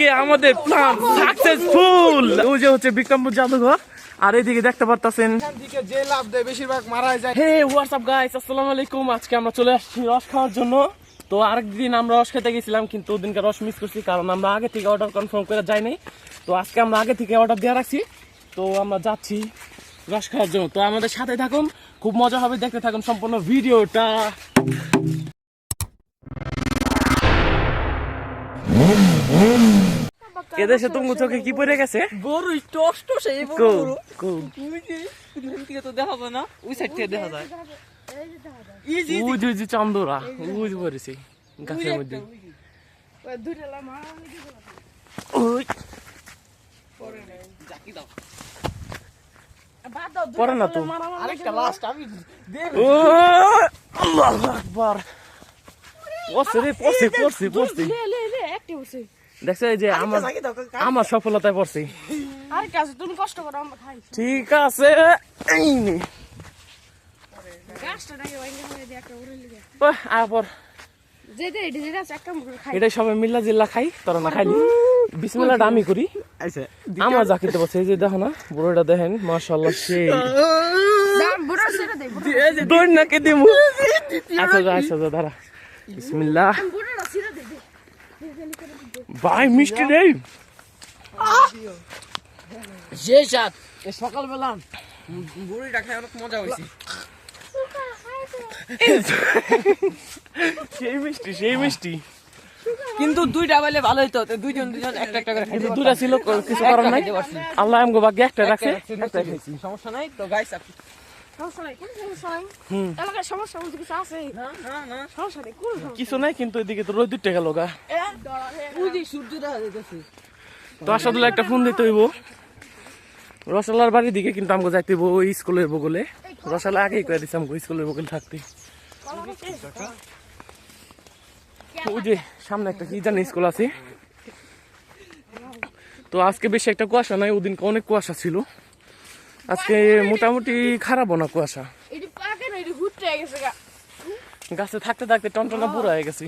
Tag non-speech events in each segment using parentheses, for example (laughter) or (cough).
আজকে আমাদের plan successful ওই যে হচ্ছে বিক্রমপুর জাদুঘর আর এইদিকে দেখতে পারতাছেন। যে লাভ দেয় বেশিরভাগ মারা যায়। হে হোয়াটসঅ্যাপ গাইস আসসালামু আলাইকুম। আজকে আমরা চলে আসছি রস খাওয়ার জন্য। তো আরেকদিন আমরা রস খেতে গেছিলাম কিন্তু ওদিনকে রস মিস করছি কারণ আমরা আগে থেকে অর্ডার কনফার্ম করে যাই নাই। তো আজকে আমরা আগে থেকে অর্ডার দেওয়া রাখছি। তো আমরা যাচ্ছি রস খাওয়ার জন্য। তো আমাদের সাথে থাকুন খুব মজা হবে। দেখতে থাকুন সম্পূর্ণ ভিডিওটা। এদেশে তুমি চোখে কি পড়ে গেছে? গরু টস টস এই গরু তো দেখা যায় না ওই সাইড থেকে দেখা যায়। ওই যে চান্দরা যে পড়েছে গাছের মধ্যে। ওই পরে না তো? আরেকটা লাস্ট আমি ও আল্লাহ আকবার। পড়ছে রে পড়ছে পড়ছে পড়ছে। দেখছ এই যে আমার আমার সফলতায় পড়ছে। আরে কাছে তুমি কষ্ট করো আমরা খাই। ঠিক আছে। এই নে। এটা যেটা আছে একটা মুখে খাই। এটা সবাই মিল্লা জিল্লা খাই তোরা না খাইলি। আমি করি। আচ্ছা আমার জাকিতে বসে এই যে দেখো না বুড়োটা দেখেন সেই দাম। দিমু আচ্ছা আচ্ছা দাঁড়া। বিসমিল্লাহ। ভাই মিষ্টি নেই। যে সাত সকালবেলা খাই অনেক মজা হয়েছে। সেই মিষ্টি সেই মিষ্টি। কিন্তু দুইটা বেলে ভালো হইতো দুইজন দুইজন একটা একটা করে কিন্তু দুটা ছিল কিছু করার নাই। আল্লাহ আমগো ভাগ্যে একটা রাখছে। একটা খাইছি সমস্যা নাই। তো গাইস কিছু আছে? না না না। সমস্যা নেই কিন্তু এদিকে তো রোদ উঠে গেল গা। তো আসলে একটা ফোন দিতে হইব। রসালার বাড়ির দিকে কিন্তু আমাকে যাইতে হইব ওই স্কুলের বগলে। রসালা আগেই করে দিচ্ছে আমাকে স্কুলের বগলে থাকতে। ওই যে সামনে একটা কি জানি স্কুল আছে। তো আজকে বেশি একটা কুয়াশা নাই ওদিনকে অনেক কুয়াশা ছিল। আজকে মোটামুটি খারাপও না কুয়াশা। গেছে গা। গাছে থাকতে থাকতে টনটনা পুরো হয়ে গেছে।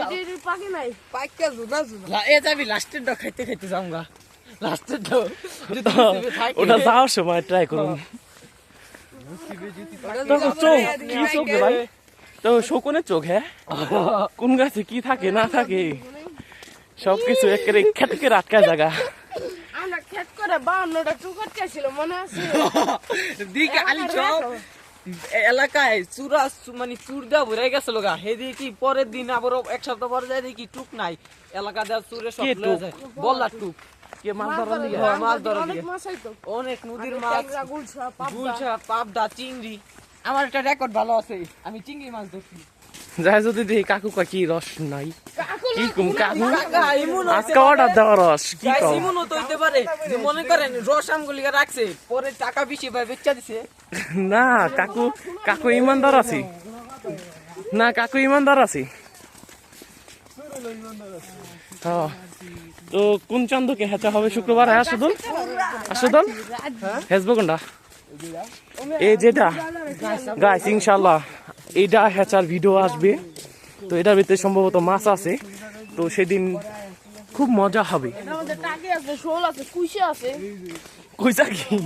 এটি এটি পাকে নাই। পাইকা জুনা জুনা। এ যাবি লাস্টের ড খাইতে খাইতে যামগা লাস্টের ড ওটা যাওয়ার সময় ট্রাই করুন। চোখ কি চোখ ভাই? তো শকুনের চোখ হ্যাঁ? কোন গাছে কি থাকে না থাকে? সবকিছু একেবারে খেটকে আটকা জায়গা। করে বাউন্নটা টুকট মনে আছে? (laughs) দিকে আলি এলাকায় চুরা মানে চুর দেওয়া ভরে গেছিল গা হে দিয়ে কি পরের দিন আবার এক সপ্তাহ পরে যায় দেখি টুক নাই। এলাকা দেওয়া চুরে সব লয়ে যায়। বললা টুক। কে মাছ? হ্যাঁ, মাছ অনেক নদীর মাছ। পাবদা। চিংড়ি। আমার একটা রেকর্ড ভালো আছে। আমি চিংড়ি মাছ ধরছি। যাই যদি দেখি কাকু কাকি রস নাই। কি কুম কাকু কাকা, আজকে অর্ডার দেওয়া রস কি তো হইতে পারে। যে মনে করেন রস আমগুলিকে রাখছে পরে টাকা বেশি পায় বেচা দিছে। না কাকু কাকু ইমানদার আছে। না কাকু ইমানদার আছে। হ্যাঁ। তো কোন চন্দ্রকে হেঁচা হবে শুক্রবার? হ্যাঁ আসদল আসদল হেসবো কোনটা? এই যেটা। গাইস ইনশাল্লাহ এইটা হেঁচার ভিডিও আসবে। তো এটার ভিতরে সম্ভবত মাছ আছে। তো সেদিন খুব মজা হবে। আমাদের টাকি আছে শোল আছে কুইশে আছে। কইসা কি?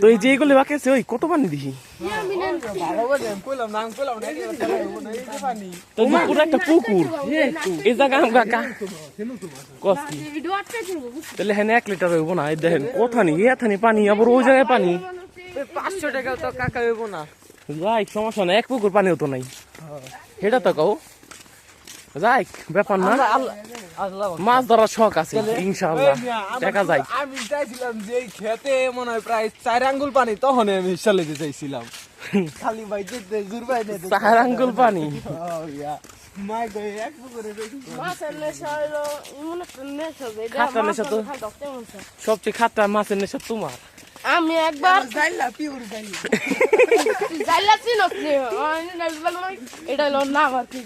তো এই যে এগুলো বাকি আছে ওই কত পানি দিহি ভালো করে কইলাম নাম কইলাম না এই যে পানি তো যে একটা পুকুর। এই জায়গা ছিল তাহলে হ্যাঁ এক লিটার হইব না দেখেন কোথানি এথানি পানি আবার ওই জায়গায় পানি। পাঁচশো টাকা তো কাকা হইব না। যাই সমস্যা নাই এক পুকুর পানিও তো নাই। সেটা তো কও। যাই ব্যাপার না। মাছ ধরার শখ আছে ইনশাআল্লাহ। দেখা যায় আমি চাইছিলাম যে খেতে মনে হয় প্রায় চার আঙ্গুল পানি তখন আমি চালাইতে চাইছিলাম। খালি ভাই যেতে জোর ভাই চার আঙ্গুল পানি? এটা সবচেয়ে খাতা মাছের নেশা তোমার। আমি একবার যাইলা পিউর জাইলা। চিনস নি এটা হলো নাম আর কি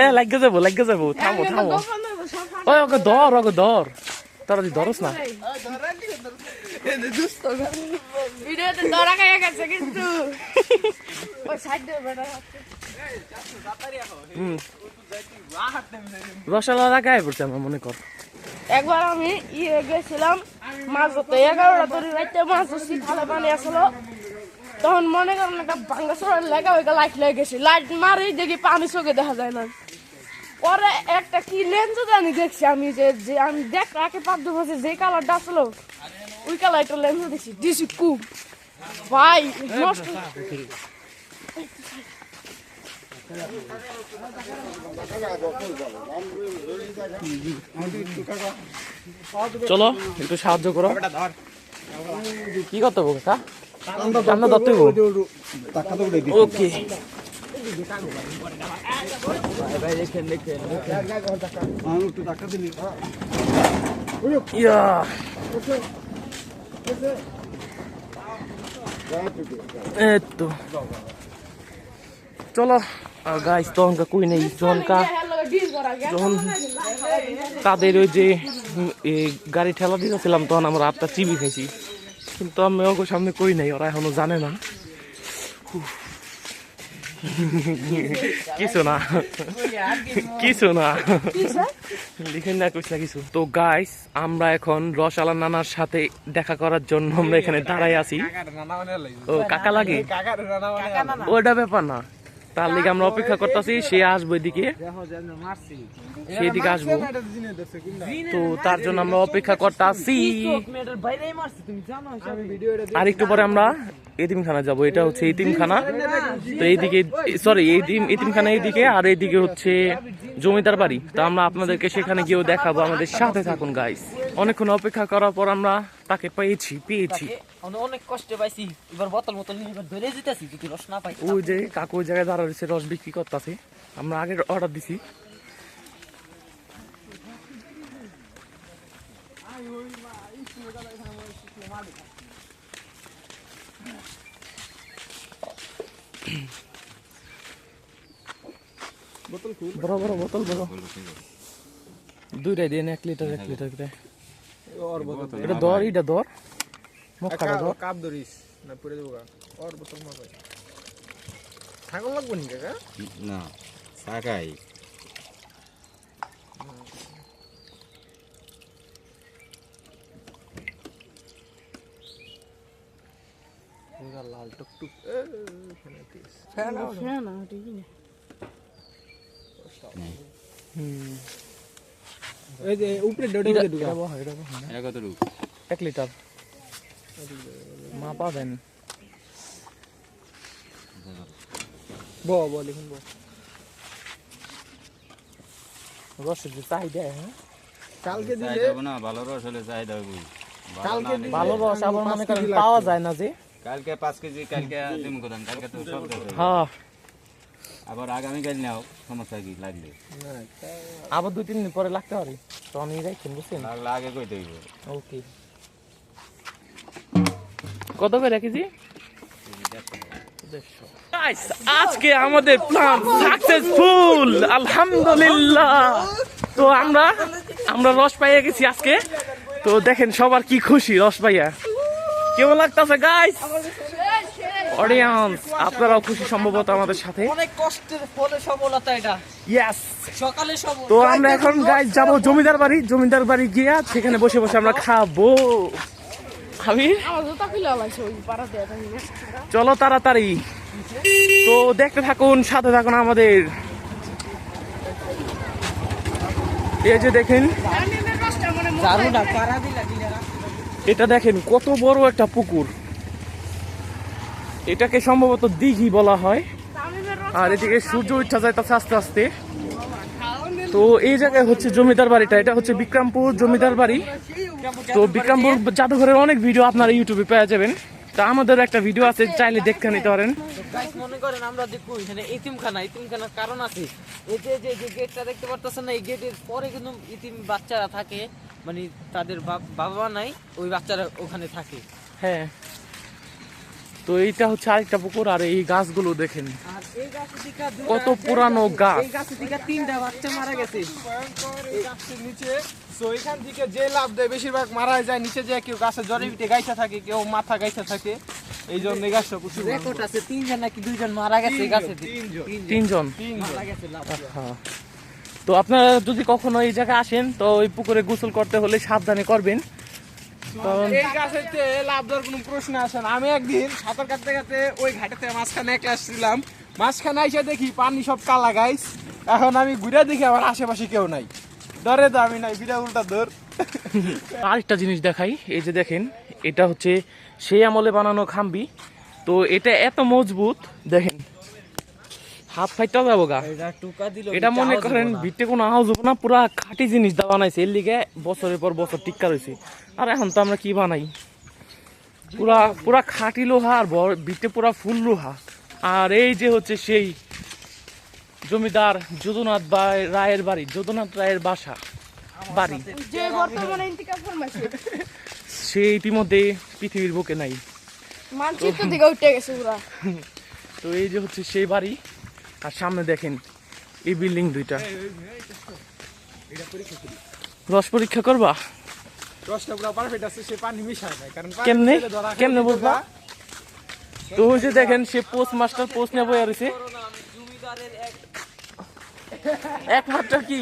এ লাগে যাব লাগে যাব। থামো থামো। ওই ওকে ধর ওকে ধর। তোরা যদি ধরস না। ভিডিওতে ধরা খাইয়া গেছে কিন্তু। ওই সাইড দিয়ে বেটা রসালা গায়ে পড়ছে আমার মনে কর। একবার আমি ইয়ে গেছিলাম, মাছ ধরতে। এগারোটা তরি রাইতে মাছ ধরছি, খালে পানি আসলো। তখন মনে করেন একটা ভাঙ্গা সরার লেগা ওইটা লাইট লেগে গেছে। লাইট মারেই দেখি পানি চোখে দেখা যায় না। পরে একটা কি লেন্স জানি দেখছি আমি যে যে আমি দেখ রাখে পাদ্য মাঝে যে কালারটা আসলো, ওই কালারটা লেন্স দেখছি, দিছি খুব ভাই, নষ্ট চলো একটু সাহায্য করো। কি করতে হবে কাকা? আমরা ধরতে। ওকে ইয়া। এই তো। চলো। গাইস তখনকা কই নেই জনকা যখন তাদের ওই যে গাড়ি ঠেলা দিতেছিলাম তখন আমরা আটটা চিবি খাইছি। কিন্তু আমি ওকে সামনে কই নাই ওরা এখনও জানে না। কিছু না। কিছু না। লিখে না কইস না কিছু। তো গাইস আমরা এখন রসালা নানার সাথে দেখা করার জন্য আমরা এখানে দাঁড়াই আছি। ও কাকা লাগে? কাকার ওটা ব্যাপার না। তার লিগে আমরা অপেক্ষা করতেছি, সে আসব এদিকে। সেদিকে আসব। তো তার জন্য আমরা অপেক্ষা করতেছি। আর একটু পরে আমরা এতিমখানা যাব। এটা হচ্ছে এতিমখানা। তো এইদিকে সরি এতিম, এতিমখানা এইদিকে, আর এইদিকে হচ্ছে জমিদার বাড়ি। তো আমরা আপনাদেরকে সেখানে গিয়েও দেখাবো। আমাদের সাথে থাকুন গাইস অনেকক্ষণ অপেক্ষা করার পর আমরা তাকে পেয়েছি পেয়েছি। অনেক কষ্টে পাইছি। এবার বোতল বোতল নিয়ে এবার ধরে যেতেছি যদি রস না পাই ওই যে কাকু ওই জায়গায় দাঁড়া রয়েছে রস বিক্রি করতেছে। আমরা আগে অর্ডার দিছি। বড় বড় বোতল বড়। দুইটাই দিন এক লিটার এক লিটার করে। এটা দর এটা দর মক্কাটা দর কাপ ধরিস না পরে দেবো ওর বোতল মারবে ছাগল লাগবো নি কাকা না সাকাই লাল টুকটুক হুম এই যে উপরে ডডে এটা- ঢুকা এটা বহ, এটা বহ। এটা কত রূপ? এক লিটার। মা পাবেন ব ব লিখুন ব। রসের যে চাহিদা হ্যাঁ? কালকে দিলে না ভালো রস হলে চাহিদা হবে। ভালো কালকে ভালো রস আবার মনে করেন পাওয়া যায় না যে। কালকে পাঁচ কেজি কালকে দিম কোদান কালকে তো সব দেবে। হ্যাঁ। আবার আগামীকাল নাও সমস্যা কি লাগলে আবার দুই তিন দিন পরে লাগতে পারে। তো আমি রাখছেন বুঝছেন লাগলে আগে কই দেব ওকে। কত করে কেজি? Guys, আজকে আমাদের প্ল্যান সাকসেসফুল আলহামদুলিল্লাহ! তো আমরা আমরা রস পাইয়া গেছি আজকে। তো দেখেন সবার কি খুশি রস পাইয়া। কেমন লাগতেছে গাইস অডিয়েন্স আপনারাও খুশি সম্ভবত আমাদের সাথে। অনেক কষ্টের ফলে সফলতা এটা। ইয়েস সকালে সব তো আমরা এখন গাইস যাব জমিদার বাড়ি। জমিদার বাড়ি গিয়া সেখানে বসে বসে আমরা খাব। আমি? চলো তাড়াতাড়ি। তো দেখতে থাকুন সাথে থাকুন আমাদের। এই যে দেখেন। এটা দেখেন কত বড় একটা পুকুর। এটাকে সম্ভবত দিঘি বলা হয়। আর এদিকে সূর্য উঠা যাইতেছে আস্তে আস্তে। তো এই জায়গায় হচ্ছে জমিদার বাড়িটা এটা হচ্ছে বিক্রমপুর জমিদার বাড়ি। তো বিক্রমপুর জাদুঘরের অনেক ভিডিও আপনারা ইউটিউবে পেয়ে যাবেন। তা আমাদের একটা ভিডিও আছে চাইলে দেখে নিতে পারেন। মনে করেন আমরা দেখো এখানে ইতিমখানা ইতিমখানার কারণ আছে। এই যে যে যে গেটটা দেখতে পারতেছেন না এই গেটের পরে কিন্তু ইতিম বাচ্চারা থাকে। মানে তাদের বাবা নাই ওই বাচ্চারা ওখানে থাকে। হ্যাঁ। তো এইটা হচ্ছে আরেকটা পুকুর আর এই গাছগুলো দেখেন। আর এই গাছের দিকে দুইটা কত পুরানো গাছ। এই গাছের দিকে তিনটা বাচ্চা মারা গেছে। এই গাছের নিচে তো এখান থেকে যে লাভ দেয় বেশিরভাগ মারা যায়। নিচে যে কেউ গাছে জড়ে পিঠে গাইতে থাকে কেউ মাথা গাইতে থাকে এই জন্য গাছটা প্রচুর রেকর্ড আছে তিনজন নাকি দুইজন মারা গেছে তিনজন। তিনজন। মারা গেছে লাভ দিয়ে। হ্যাঁ তো আপনারা যদি কখনো এই জায়গায় আসেন তো ওই পুকুরে গোসল করতে হলে সাবধানে করবেন। এই গাছেতে লাভ দেওয়ার কোনো প্রশ্ন আসে না। আমি একদিন সাঁতার কাটতে কাটতে ওই ঘাটেতে মাঝখানে মাঝখানে এসে দেখি পানি সব কালা গাইস। এখন আমি ঘুরে দেখি আমার আশেপাশে কেউ নাই। ধরে তো আমি নাই বিরা উল্টা ধর। আরেকটা জিনিস দেখাই এই যে দেখেন এটা হচ্ছে সেই আমলে বানানো খাম্বি। তো এটা এত মজবুত দেখেন। হাত ফাইটা যাব গা। এটা মনে করেন ভিটে কোনো আওয়াজ হব না পুরা খাঁটি জিনিস দেওয়া বানাইছে। এর লিগে বছরের পর বছর টিক্কা রয়েছে আর এখন তো আমরা কি বানাই? পুরা পুরা খাঁটি লোহা আর ভিটে পুরা ফুল লোহা। আর এই যে হচ্ছে সেই জমিদার যদুনাথ বা- রায়ের বাড়ি যদুনাথ রায়ের বাসা বাড়ি। সে ইতিমধ্যে পৃথিবীর বুকে নাই। মানচিত্র দিকে উঠে গেছে পুরা। তো এই যে হচ্ছে সেই বাড়ি। আর সামনে দেখেন এই বিল্ডিং দুইটা। রস পরীক্ষা করবা? রসটা পুরো পারফেক্ট আছে সে পানি মিশায় নাই কারণ পানি কেমনে? মিশালে ধরা খাই কেমনে বুঝবা? গা। যে দেখেন সে পোস্ট মাস্টার পোস্ট নেব এক একমাত্র কি?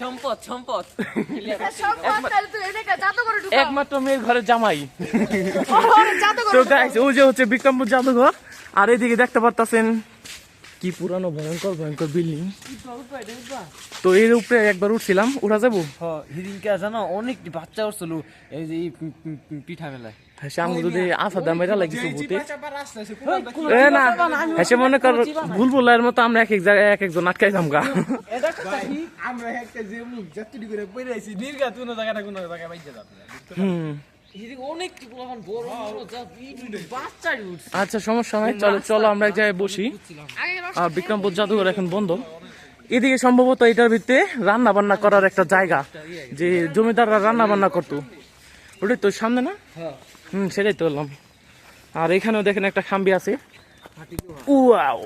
সম্পদ সম্পদ। ঢুকা একমাত্র মেয়ের ঘরের জামাই। তো গাইস ওই যে হচ্ছে বিক্রমপুর জাদুঘর। আর এদিকে দেখতে পারতাছেন কি পুরানো ভয়ঙ্কর ভয়ঙ্কর বিল্ডিং তো এর উপরে একবার উঠছিলাম উঠা যাব? হিদিনকে জানো অনেক বাচ্চা উঠছিল এই যে পিঠা মেলায়। হ্যাঁ যদি আসা লাগিছে যে ভূতে। চিপা চাপা রাস্তা আছে, পুরো এ না এসে মনে কর ভুল মতো আমরা এক এক জায়গায় এক একজন আটকাই যামগা ভাই, আমরা একটা যে মুখ যাত্রী করে পড়ে আছি নির্গাত কোনো জায়গাটা কোনো জায়গায় বাইজে যাবে হুম। আচ্ছা সমস্যা নাই চলো চলো আমরা এক জায়গায় বসি। আর বিক্রমপুর জাদুঘর এখন বন্ধ। এদিকে সম্ভবত এটার ভিতরে রান্না বান্না করার একটা জায়গা যে জমিদাররা রান্না বান্না করতো। ওটাই তো সামনে না? হুম সেটাই তো বললাম। আর এখানেও দেখেন একটা খাম্বি আছে। উয়াও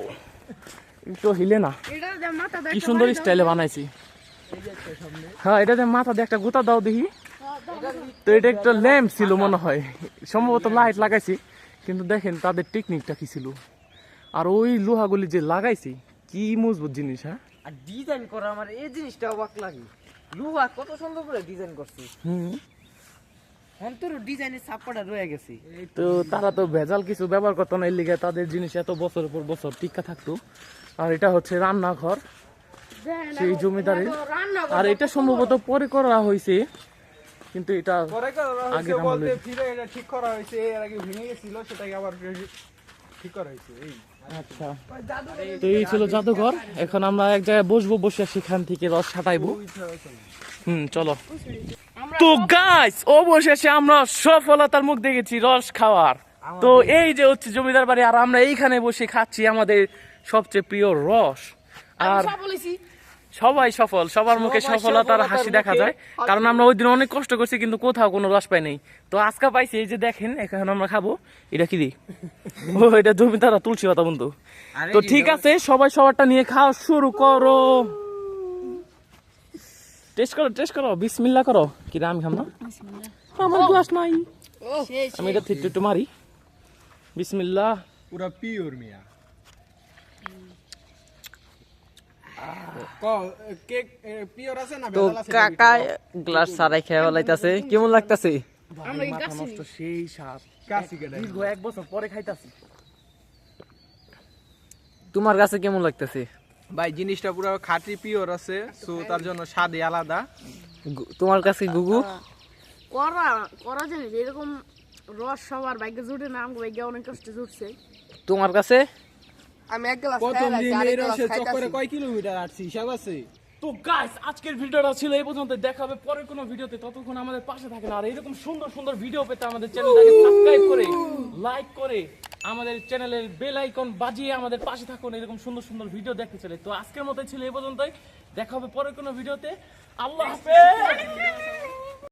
একটু হিলে না। এটা যে মাথা কি সুন্দর স্টাইলে বানাইছি। হ্যাঁ এটাতে মাথা দিয়ে একটা গোতা দাও দেখি। তো এটা একটা ল্যাম্প ছিল মনে হয়। সম্ভবত লাইট লাগাইছি কিন্তু দেখেন তাদের টেকনিকটা কি ছিল। আর ওই লোহাগুলি যে লাগাইছি কি মজবুত জিনিস হ্যাঁ? আর ডিজাইন করা আমার এই জিনিসটা অবাক লাগে। লুহা কত সুন্দর করে ডিজাইন করছে। হুম। তো তারা তো ভেজাল কিছু ব্যবহার করতো না এর লিগে তাদের জিনিস এত বছরের পর বছর টিকা থাকতো। আর এটা হচ্ছে রান্নাঘর সেই জমিদারের। আর এটা সম্ভবত পরে করা হয়েছে। কিন্তু এটা হয়েছে বলতে ফিরে এটা ঠিক করা হয়েছে এর আগে ভেঙে গেছিল সেটাকে আবার ঠিক করা হয়েছে এই। আচ্ছা। তো এই ছিল জাদুঘর। এখন আমরা এক জায়গায় বসবো বসে সেখান থেকে রস ছাটাইবো। হুম চলো। তো গাইস অবশেষে আমরা সফলতার মুখ দেখেছি রস খাওয়ার। তো এই যে হচ্ছে জমিদার বাড়ি আর আমরা এইখানে বসে খাচ্ছি আমাদের সবচেয়ে প্রিয় রস। আর সবাই সফল সবার মুখে সফলতার হাসি দেখা যায়। কারণ আমরা ওই দিন অনেক কষ্ট করছি কিন্তু কোথাও কোনো রস পাই নাই। তো আজকে পাইছি এই যে দেখেন এখন আমরা খাব এটা কি দি ও এটা জমিদারা তুলসী পাতা বন্ধু। তো ঠিক আছে সবাই সবারটা নিয়ে খাওয়া শুরু করো। টেস্ট করো টেস্ট করো বিসমিল্লা করো। কি আমি খাম না? আমার গ্লাস নাই। আমি এটা একটু মারি। বিসমিল্লা পুরা পিওর মিয়া ক কেক পিওর আছে না তো কাকা গ্লাস সারাই খেয়ে বলাইতাছে কেমন লাগতাছে? আমরা কি মাথা গাছ নষ্ট সেই সাপ। দীর্ঘ এক বছর পরে খাইতাছি। তোমার কাছে কেমন লাগতাছে? ভাই জিনিসটা পুরো খাঁটি পিওর আছে সো তার জন্য স্বাদই আলাদা। তোমার কাছে গুগু করা করা জানিস এরকম রস সবার ভাগ্যে জুটে না আমার ভাগ্যে অনেক কষ্ট জুটছে। তোমার কাছে? আমি এক গ্লাস প্রথম দিন এই রসের চক্করে কয় কিলোমিটার আসছি হিসাব আছে? তো গাইস আজকের ভিডিওটা ছিল এই পর্যন্ত দেখা হবে পরের কোনো ভিডিওতে ততক্ষণ আমাদের পাশে থাকেন। আর এরকম সুন্দর সুন্দর ভিডিও পেতে আমাদের চ্যানেলটাকে সাবস্ক্রাইব করে লাইক করে আমাদের চ্যানেলের বেল আইকন বাজিয়ে আমাদের পাশে থাকুন এরকম সুন্দর সুন্দর ভিডিও দেখতে চলে তো আজকের মতো ছিল এই পর্যন্তই দেখা হবে পরের কোনো ভিডিওতে। আল্লাহ হাফেজ!